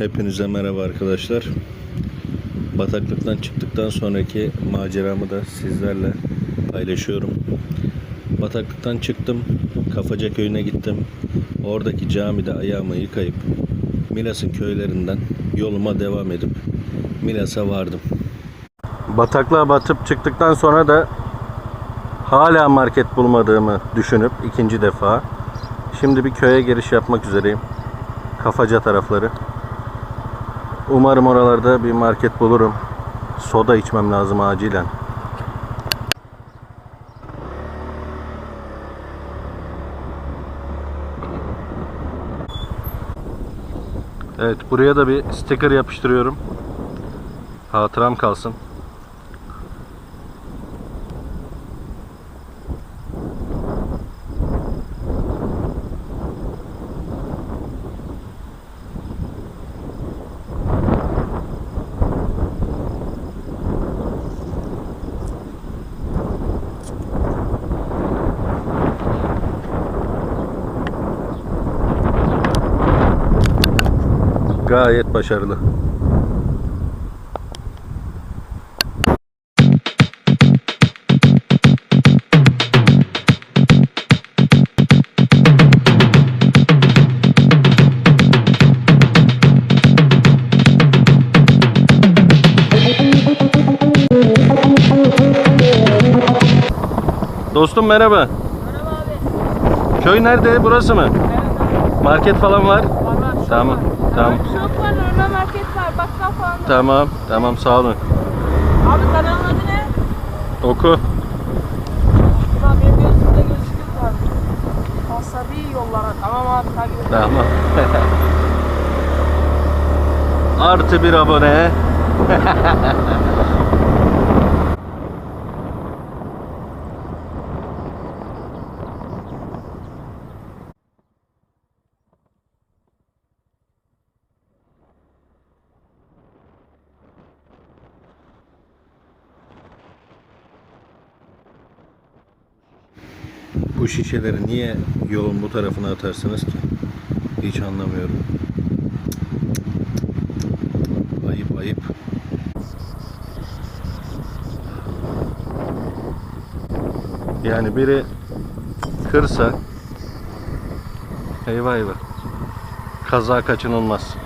Hepinize merhaba arkadaşlar. Bataklıktan çıktıktan sonraki maceramı da sizlerle paylaşıyorum. Bataklıktan çıktım. Kafaca köyüne gittim. Oradaki camide ayağımı yıkayıp Milas'ın köylerinden yoluma devam edip Milas'a vardım. Bataklığa batıp çıktıktan sonra da hala market bulmadığımı düşünüp ikinci defa şimdi bir köye giriş yapmak üzereyim. Kafaca tarafları. Umarım oralarda bir market bulurum. Soda içmem lazım acilen. Evet buraya da bir sticker yapıştırıyorum. Hatıram kalsın. Gayet başarılı. Dostum merhaba. Merhaba abi. Köy nerede? Burası mı? Evet abi. Market falan var. Var var. Tamam, var. Tamam. Şok var, normal market var, bakkal falan da. Tamam, tamam sağ olun. Abi kanalın adı ne? Oku. Ulan benim gözümde gözüküyor abi. Asabi yollara. Tamam abi takip et. Tamam. Artı bir abone. Bu şişeleri niye yolun bu tarafına atarsınız ki? Hiç anlamıyorum. Ayıp ayıp. Yani biri kırsa eyvah eyvah. Kaza kaçınılmaz.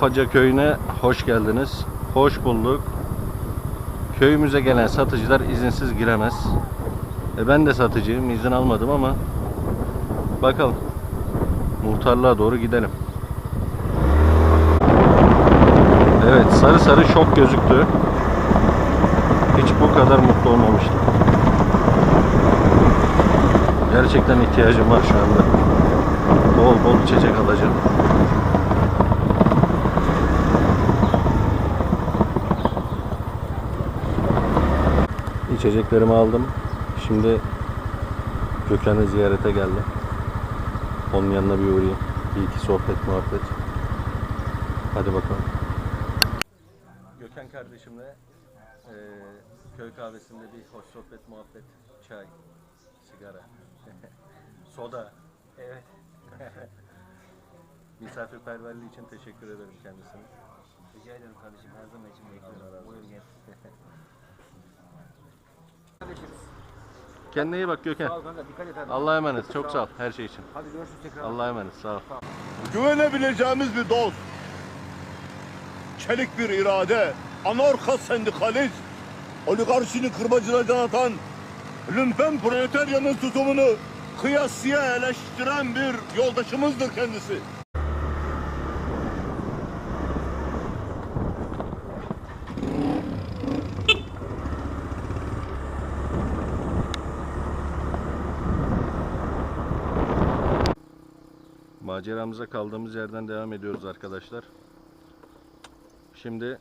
Kafaca köyüne hoş geldiniz. Hoş bulduk. Köyümüze gelen satıcılar izinsiz giremez. E ben de satıcıyım, izin almadım ama bakalım. Muhtarlığa doğru gidelim. Evet, sarı sarı şok gözüktü. Hiç bu kadar mutlu olmamıştım. Gerçekten ihtiyacım var şu anda. Bol bol içecek alacağım. İçeceklerimi aldım. Şimdi Gökhan'ı ziyarete geldim. Onun yanına bir uğrayayım. Bir iki sohbet muhabbet. Hadi bakalım. Gökhan kardeşimle eee, köy kahvesinde bir hoş sohbet muhabbet. Çay, sigara, soda. Evet. Misafirperverliği için teşekkür ederim kendisine. Rica ederim kardeşim. Her zaman için bekliyorum. Buyur gel. Kendine iyi bak Sağ Gökhan. ol kanka. Dikkat et hadi. Allah'a emanet. Çok sağ ol her şey için. Hadi görüşürüz tekrar. Allah'a emanet. Sağ ol. güvenebileceğimiz bir dost. Çelik bir irade, anarka sendikalist, oligarşinin kırbacına atan, lümpen proletaryanın tutumunu kıyasıya eleştiren bir yoldaşımızdır kendisi. Maceramıza kaldığımız yerden devam ediyoruz arkadaşlar. Şimdi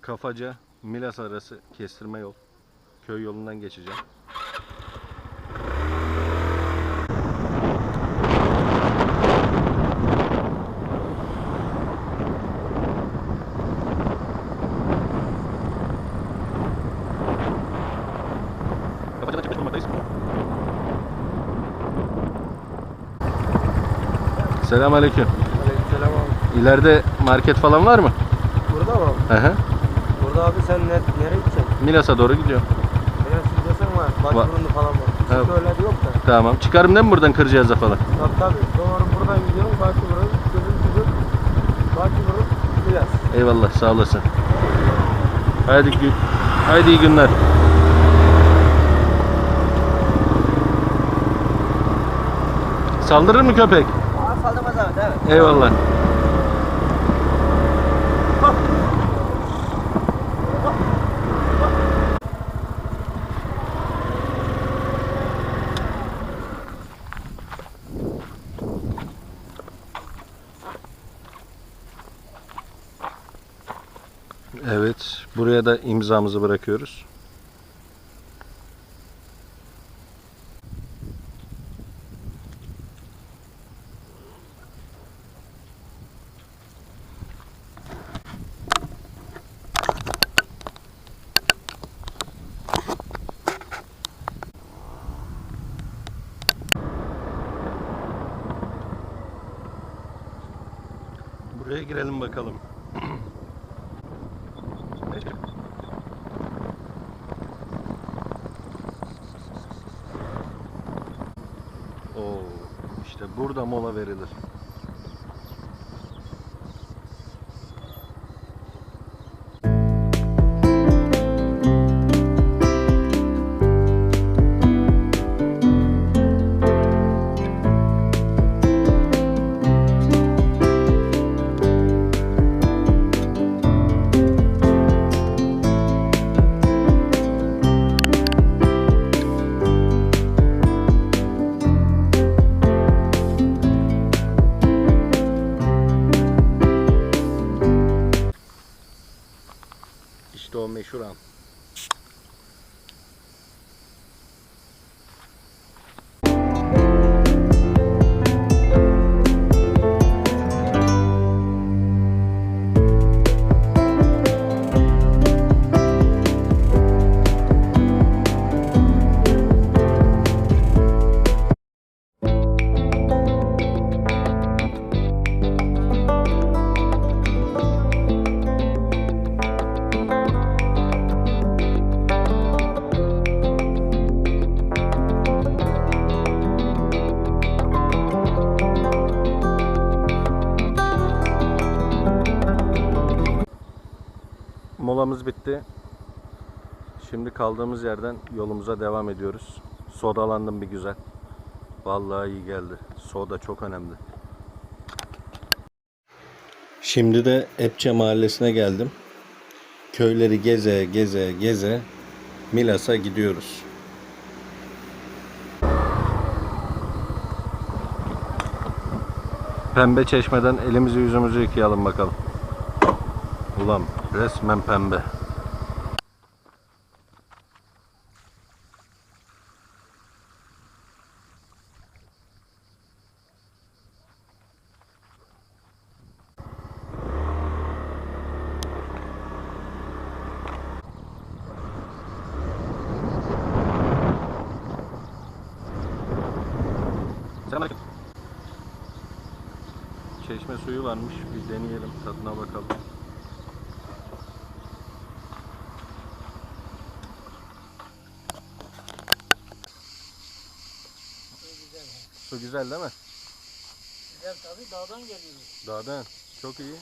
Kafaca Milas arası kestirme yol. Köy yolundan geçeceğim. Selamünaleyküm. Aleykümselam abi. İleride market falan var mı? Burada mı abi? Hı hı. Burada abi sen ne, nereye gideceksin? Milas'a doğru gidiyorum. Nereye gideceksen var. Başburunlu falan var. Evet. Çünkü öyle yok da. Tamam. Çıkarım değil mi buradan Kırcıyaz'a falan? Tabii tabii. Doğru buradan gidiyorum. Gözüm gözüm. Başburun. Biraz. Eyvallah sağ olasın. Haydi, haydi iyi günler. Saldırır mı köpek? Aa saldırmaz abi değil mi? Eyvallah. Evet, buraya da imzamızı bırakıyoruz. Buraya girelim bakalım. Oo, işte burada mola verilir. Molamız bitti. Şimdi kaldığımız yerden yolumuza devam ediyoruz. Sodalandım bir güzel. Vallahi iyi geldi. Soda çok önemli. Şimdi de Epçe mahallesine geldim. Köyleri geze geze geze Milas'a gidiyoruz. Pembe çeşmeden elimizi yüzümüzü yıkayalım bakalım. Ulan resmen pembe. Su güzel değil mi? Güzel tabii dağdan geliyoruz. Dağdan. Çok iyi.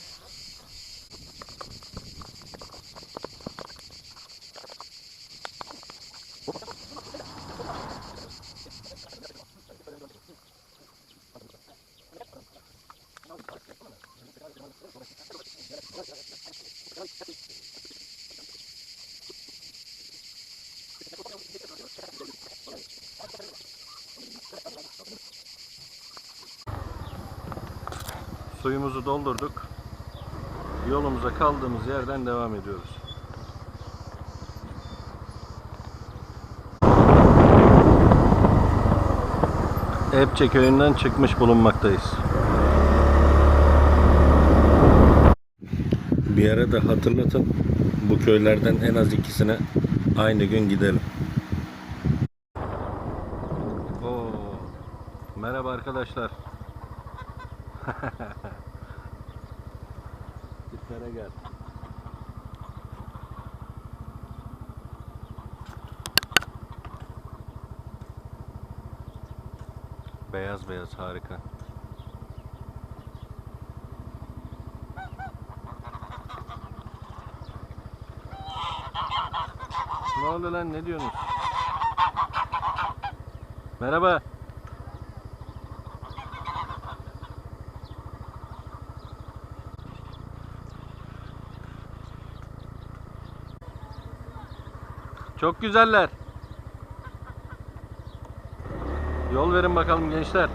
Suyumuzu doldurduk. Yolumuza kaldığımız yerden devam ediyoruz. Epçe köyünden çıkmış bulunmaktayız. Bir ara da hatırlatın. Bu köylerden en az ikisine aynı gün gidelim. Oo. Merhaba arkadaşlar. Tiplere gel. Beyaz beyaz harika. Ne oldu lan ne diyorsunuz? Merhaba. Çok güzeller. Yol verin bakalım gençler.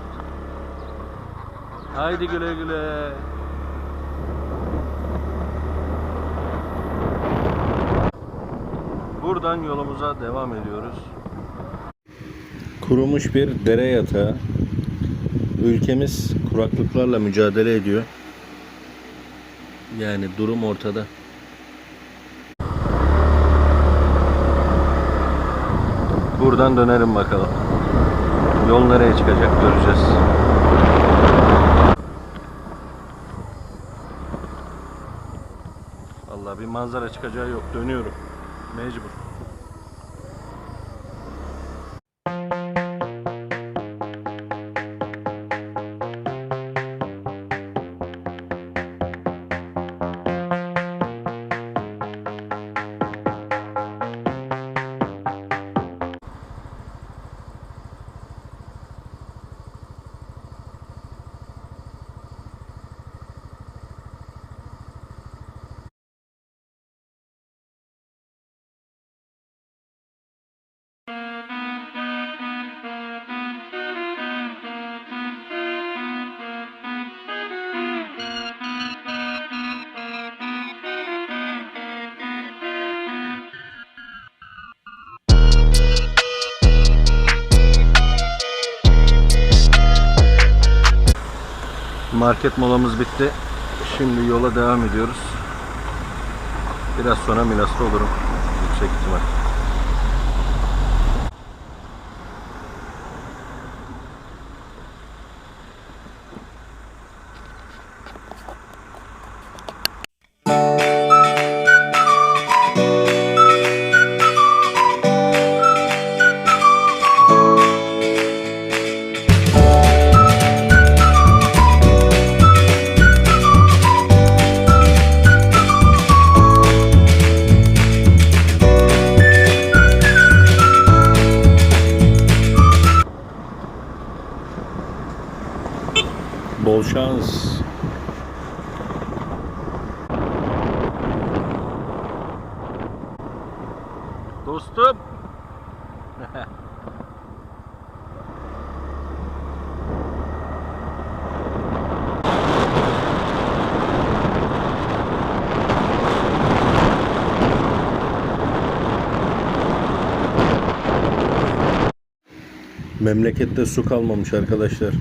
Haydi güle güle. Buradan yolumuza devam ediyoruz. Kurumuş bir dere yatağı. Ülkemiz kuraklıklarla mücadele ediyor. Yani durum ortada. Buradan dönelim bakalım. Yol nereye çıkacak göreceğiz. Vallahi bir manzara çıkacağı yok. Dönüyorum. Mecbur. Market molamız bitti. Şimdi yola devam ediyoruz. Biraz sonra Milas'ta olurum. Yüksek ihtimal. Memlekette su kalmamış arkadaşlar.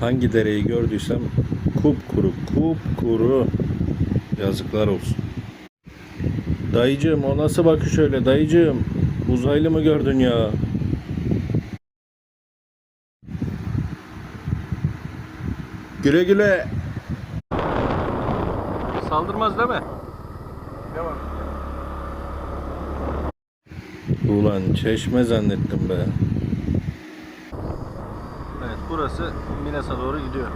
Hangi dereyi gördüysem kupkuru kupkuru yazıklar olsun. Dayıcığım o nasıl bakış öyle dayıcığım? Uzaylı mı gördün ya? Güle güle. Saldırmaz değil mi? Devam. Ulan çeşme zannettim be. Burası Milas'a doğru gidiyor.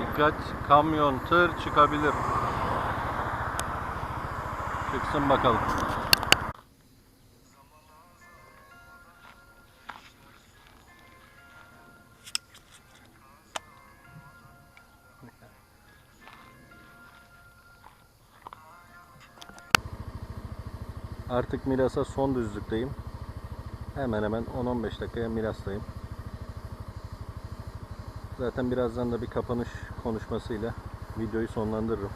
Dikkat kamyon tır çıkabilir. Çıksın bakalım. Artık Milas'a son düzlükteyim. Hemen hemen 10-15 dakikaya Milas'tayım. Zaten birazdan da bir kapanış konuşmasıyla videoyu sonlandırırım.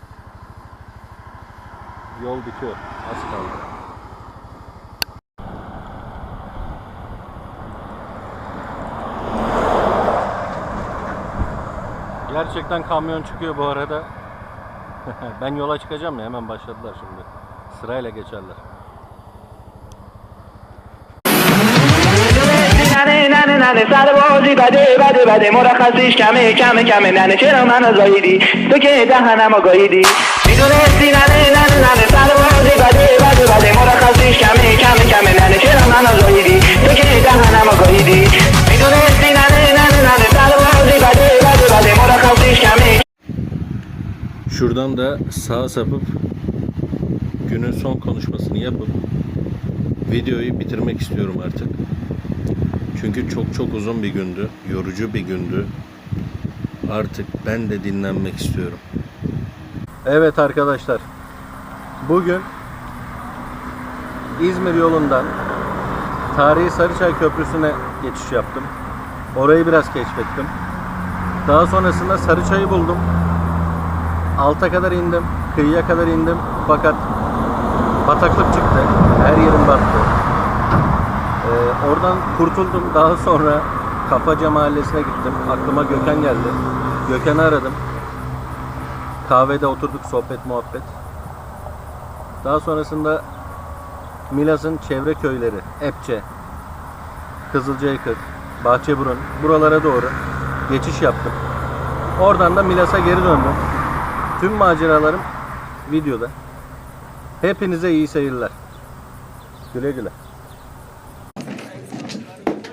Yol bitiyor. Az kaldı. Gerçekten kamyon çıkıyor bu arada. ben yola çıkacağım ya hemen başladılar şimdi. Sırayla geçerler. ننه ننه ننه سر بازی بده بده بده مرخصیش کمه کمه کمه ننه چرا منو زاییدی تو که دهنمو گاییدی میدونستی ننه ننه ننه سر بازی بده بده بده مرخصیش کمه کمه کمه ننه چرا منو زاییدی تو که دهنمو گاییدی میدونستی ننه ننه ننه سر بازی بده بده بده مرخصیش کمه Şuradan da sağa sapıp günün son konuşmasını yapıp videoyu bitirmek istiyorum artık. Çünkü çok çok uzun bir gündü. Yorucu bir gündü. Artık ben de dinlenmek istiyorum. Evet arkadaşlar. Bugün İzmir yolundan Tarihi Sarıçay Köprüsü'ne geçiş yaptım. Orayı biraz keşfettim. Daha sonrasında Sarıçay'ı buldum. Alta kadar indim, kıyıya kadar indim fakat bataklık çıktı. Her yerim battı. Oradan kurtuldum. Daha sonra Kafaca Mahallesi'ne gittim. Aklıma Gökhan geldi. Gökhan'ı aradım. Kahvede oturduk sohbet muhabbet. Daha sonrasında Milas'ın çevre köyleri, Epçe, Kızılcaykır, Bahçeburun buralara doğru geçiş yaptım. Oradan da Milas'a geri döndüm. Tüm maceralarım videoda. Hepinize iyi seyirler. Güle güle.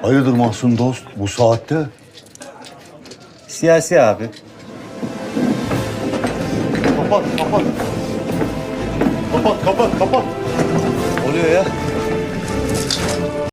Hayırdır Mahsun dost bu saatte? Siyasi abi. Kapat kapat. Kapat kapat kapat. Oluyor ya.